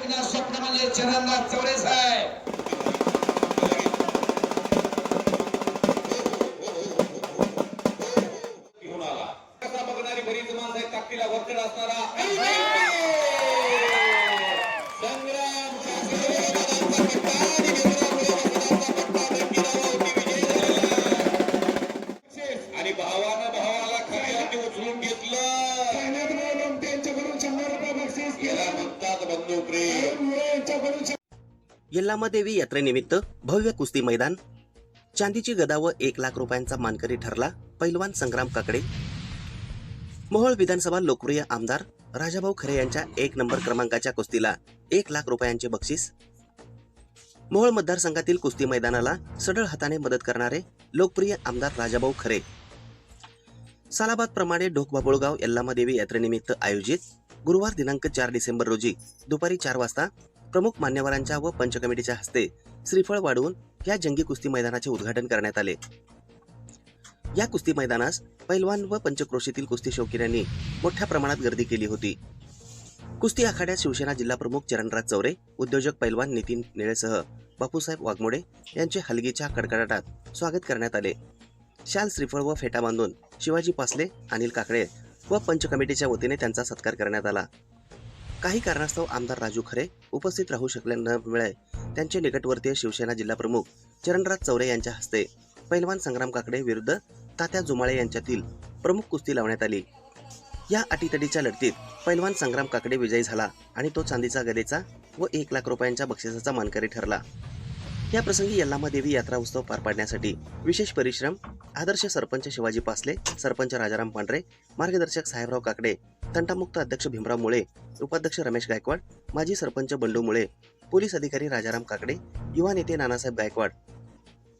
त्यांचं स्वप्न म्हणजे चरणदास चौरे साहेब कसा बघणारी बरीच माणसं आहेत ताकदीला असणारा आणि भावानं येल्लामादेवी यात्रेनिमित्त भव्य कुस्ती मैदान. चांदीची गदा व एक लाख रुपयांचा मानकरी ठरला पैलवान संग्राम काकडे. मोहोळ विधानसभा लोकप्रिय आमदार राजाभाऊ खरे यांच्या एक नंबर क्रमांकाच्या कुस्तीला एक लाख रुपयांचे बक्षीस. मोहोळ मतदारसंघातील कुस्ती मैदानाला सढळ हाताने मदत करणारे लोकप्रिय आमदार राजाभाऊ खरे. सालाबाद प्रमाणे ढोकबाबुळगाव यल्लामादेवी यात्रेनिमित्त आयोजित गुरुवार दिनांक चार डिसेंबर रोजी दुपारी चार वाजता प्रमुख मान्यवरांच्या व पंच कमिटीच्या हस्ते श्रीफळ वाढवून या जंगी कुस्ती मैदानाचे उद्घाटन करण्यात आले. या कुस्ती मैदानास पैलवान व पंचक्रोशीतील कुस्ती शौकीनांनी मोठ्या प्रमाणात गर्दी केली होती. कुस्ती आखाड्यात शिवसेना जिल्हाप्रमुख चरणराज चौरे उद्योजक पैलवान नितीन निळेसह बापूसाहेब वाघमोडे यांचे हलगीच्या कडकडाटात स्वागत करण्यात आले. शाल श्रीफळ व फेटा बांधून शिवाजी पासले अनिल काकडे व पंच कमिटीच्या वतीने त्यांचा सत्कार करण्यात आला. काही कारणास्तव आमदार राजू खरे उपस्थित राहू शकले मिळाले त्यांचे निकटवर्तीय शिवसेना जिल्हाप्रमुख चरणराज चौरे यांच्या हस्ते पैलवान संग्राम काकडे विरुद्ध तात्या जुमाळे यांच्यातील प्रमुख कुस्ती लावण्यात आली. या अटीतडीच्या लढतीत पैलवान संग्राम काकडे विजयी झाला आणि तो चांदीचा गदेचा व एक लाख रुपयांच्या बक्षिसाचा मानकरी ठरला. या प्रसंगी यल्लामा देवी यात्रा उत्सव पार पाडण्यासाठी विशेष परिश्रम आदर्श सरपंच शिवाजी पासले सरपंच राजाराम पांढरे मार्गदर्शक साहेबराव काकडे तंटामुक्त अध्यक्ष भीमराव मुळे उपाध्यक्ष रमेश गायकवाड माजी सरपंच बंडू मुळे पोलीस अधिकारी राजाराम काकडे युवा नेते नानासाहेब गायकवाड.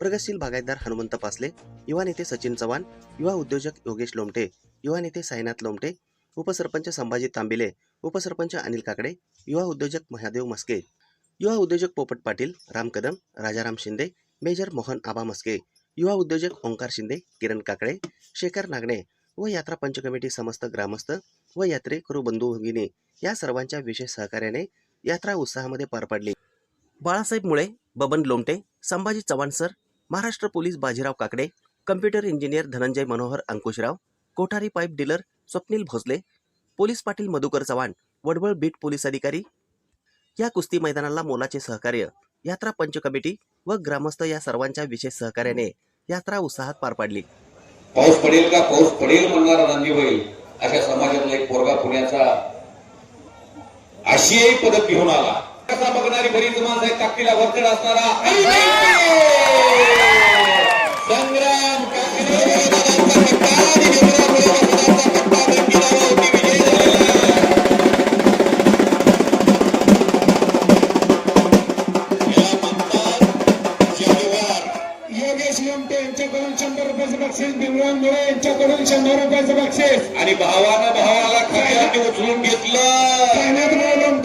प्रगतशील बागायतदार हनुमंत पासले युवा नेते सचिन चव्हाण युवा उद्योजक योगेश लोमटे युवा नेते साईनाथ लोमटे उपसरपंच संभाजी तांबिले उपसरपंच अनिल काकडे युवा उद्योजक महादेव मस्के युवा उद्योजक पोपट पाटील राम कदम राजाराम शिंदे मेजर मोहन आबा मस्के युवा उद्योजक ओंकार शिंदे किरण काकडे शेखर नागणे व यात्रा पंच कमिटी समस्त ग्रामस्थ व यात्रेकरू बंधू भगिनी या सर्वांच्या विशेष सहकार्याने यात्रा उत्साहामध्ये पार पाडली. Balasaheb Mule Baban Lomte Sambhaji Chavan sir Maharashtra police Bajirao Kakade computer engineer Dhananjay Manohar Ankushrao Kothari pipe dealer Swapnil Bhosale police Patil Madhukar Chavan Wadwal beat police अधिकारी. या कुस्ती मैदानाला मोलाचे सहकार्य यात्रा पंच कमिटी व ग्रामस्थ या सर्वांच्या विशेष सहकार्याने यात्रा उत्साहात पार पाडली. पाऊस पडेल का? पाऊस पडेल म्हणणारा नांदी होईल. अशा समाजातला एक पोरगा पुण्याचा आशियाई पदक घेऊन आला. कसा बघणारी बरीच माणसं आहेत ताकदीला वरकड असणारा. यांच्याकडून शंभर रुपयाचं बक्षीस भीमराव मुळे यांच्याकडून शंभर रुपयाचं बक्षीस. आणि भावानं भावाला अर्थी उचलून घेतलं.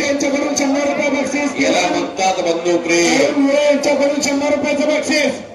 यांच्याकडून शंभर रुपये बक्षीस. याला म्हणतात बंधू प्रेम. मुळे यांच्याकडून शंभर रुपयाचं बक्षीस.